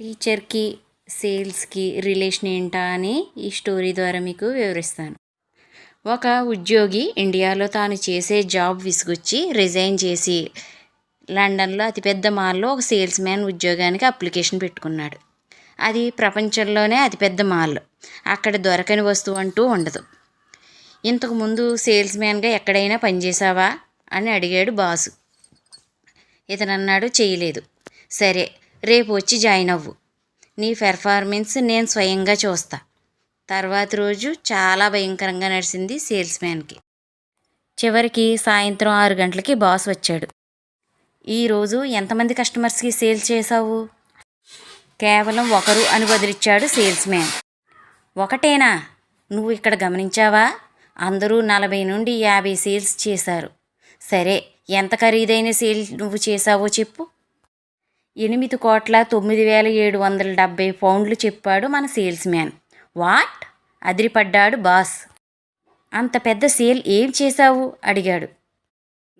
టీచర్కి సేల్స్కి రిలేషన్ ఏంటా అని ఈ స్టోరీ ద్వారా మీకు వివరిస్తాను. ఒక ఉద్యోగి ఇండియాలో తాను చేసే జాబ్ విసుగొచ్చి రిజైన్ చేసి లండన్లో అతిపెద్ద మాల్లో ఒక సేల్స్ మ్యాన్ ఉద్యోగానికి అప్లికేషన్ పెట్టుకున్నాడు. అది ప్రపంచంలోనే అతిపెద్ద మాల్. అక్కడ దొరకని వస్తువు అంటూ ఉండదు. ఇంతకు ముందు సేల్స్ మ్యాన్గా ఎక్కడైనా పనిచేసావా అని అడిగాడు బాసు. ఇతను అన్నాడు చేయలేదు. సరే రేపు వచ్చి జాయిన్ అవ్వు. నీ పెర్ఫార్మెన్స్ నేను స్వయంగా చూస్తా. తర్వాత రోజు చాలా భయంకరంగా నడిచింది సేల్స్ మ్యాన్కి. చివరికి సాయంత్రం ఆరు గంటలకి బాస్ వచ్చాడు. ఈరోజు ఎంతమంది కస్టమర్స్కి సేల్స్ చేశావు? కేవలం ఒకరు అని బదిలిచ్చాడు సేల్స్ మ్యాన్. ఒకటేనా? నువ్వు ఇక్కడ గమనించావా? అందరూ నలభై నుండి యాభై సేల్స్ చేశారు. సరే ఎంత ఖరీదైన సేల్ నువ్వు చేశావో చెప్పు. ఎనిమిది కోట్ల తొమ్మిది వేల ఏడు వందల డెబ్బై పౌండ్లు చెప్పాడు మన సేల్స్ మ్యాన్. వాట్? అదిరిపడ్డాడు బాస్. అంత పెద్ద సేల్ ఏం చేశావు? అడిగాడు.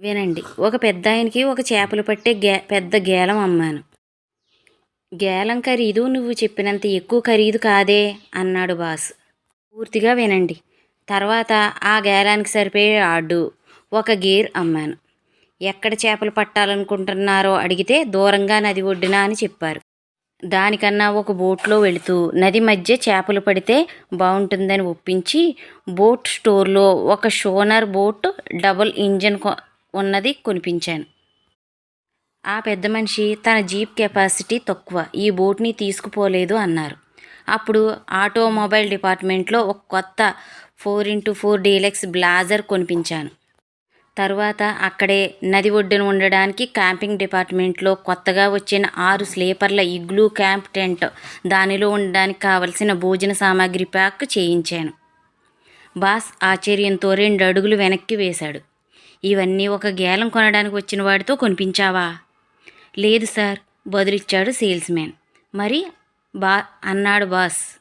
వినండి ఒక పెద్ద ఆయనకి ఒక చేపలు పట్టే గే పెద్ద గేలం అమ్మాను. గేలం ఖరీదు నువ్వు చెప్పినంత ఎక్కువ ఖరీదు కాదే అన్నాడు బాస్. పూర్తిగా వినండి. తర్వాత ఆ గేలానికి సరిపోయే ఆడు ఒక గేర్ అమ్మాను. ఎక్కడ చేపలు పట్టాలనుకుంటున్నారో అడిగితే దూరంగా నది ఒడ్డున అని చెప్పారు. దానికన్నా ఒక బోట్లో వెళుతూ నది మధ్య చేపలు పడితే బాగుంటుందని ఒప్పించి బోట్ స్టోర్లో ఒక షోనర్ బోట్ డబుల్ ఇంజన్ ఉన్నది కొనిపించాను. ఆ పెద్ద మనిషి తన జీప్ కెపాసిటీ తక్కువ ఈ బోట్ని తీసుకుపోలేదు అన్నారు. అప్పుడు ఆటోమొబైల్ డిపార్ట్మెంట్లో ఒక కొత్త four into four deluxe blazer కొనిపించాను. తర్వాత అక్కడే నది ఒడ్డున ఉండడానికి క్యాంపింగ్ డిపార్ట్మెంట్లో కొత్తగా వచ్చిన ఆరు స్లీపర్ల ఇగ్లూ క్యాంప్ టెంట్ దానిలో ఉండడానికి కావలసిన భోజన సామాగ్రి ప్యాక్ చేయించాను. బాస్ ఆశ్చర్యంతో రెండు అడుగులు వెనక్కి వేశాడు. ఇవన్నీ ఒక గేలం కొనడానికి వచ్చిన వాడితో కొనిపించావా? లేదు సార్ బదులిచ్చాడు సేల్స్ మ్యాన్ మరి? బా అన్నాడు బాస్.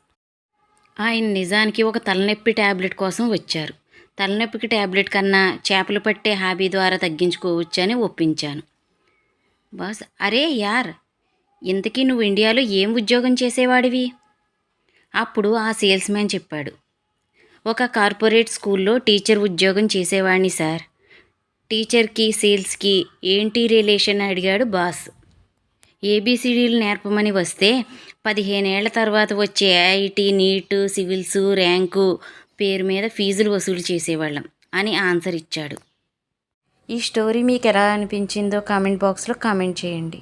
ఆయన నిజానికి ఒక తలనొప్పి ట్యాబ్లెట్ కోసం వచ్చారు. తలనొప్పికి ట్యాబ్లెట్ కన్నా చేపలు పట్టే హాబీ ద్వారా తగ్గించుకోవచ్చని ఒప్పించాను. బాస్ అరే యార్ ఇంతకీ నువ్వు ఇండియాలో ఏం ఉద్యోగం చేసేవాడివి? అప్పుడు ఆ సేల్స్ మ్యాన్ చెప్పాడు. ఒక కార్పొరేట్ స్కూల్లో టీచర్ ఉద్యోగం చేసేవాడిని సార్. టీచర్కి సేల్స్కి ఏంటి రిలేషన్ అడిగాడు బాస్. ఏబీసీడీలు నేర్పమని వస్తే పదిహేనేళ్ళ తర్వాత వచ్చే ఐఐటి నీటు సివిల్స్ ర్యాంకు పేరు మీద ఫీజులు వసూలు చేసేవాళ్ళం అని ఆన్సర్ ఇచ్చాడు. ఈ స్టోరీ మీకు ఎలా అనిపించిందో కామెంట్ బాక్స్లో కామెంట్ చేయండి.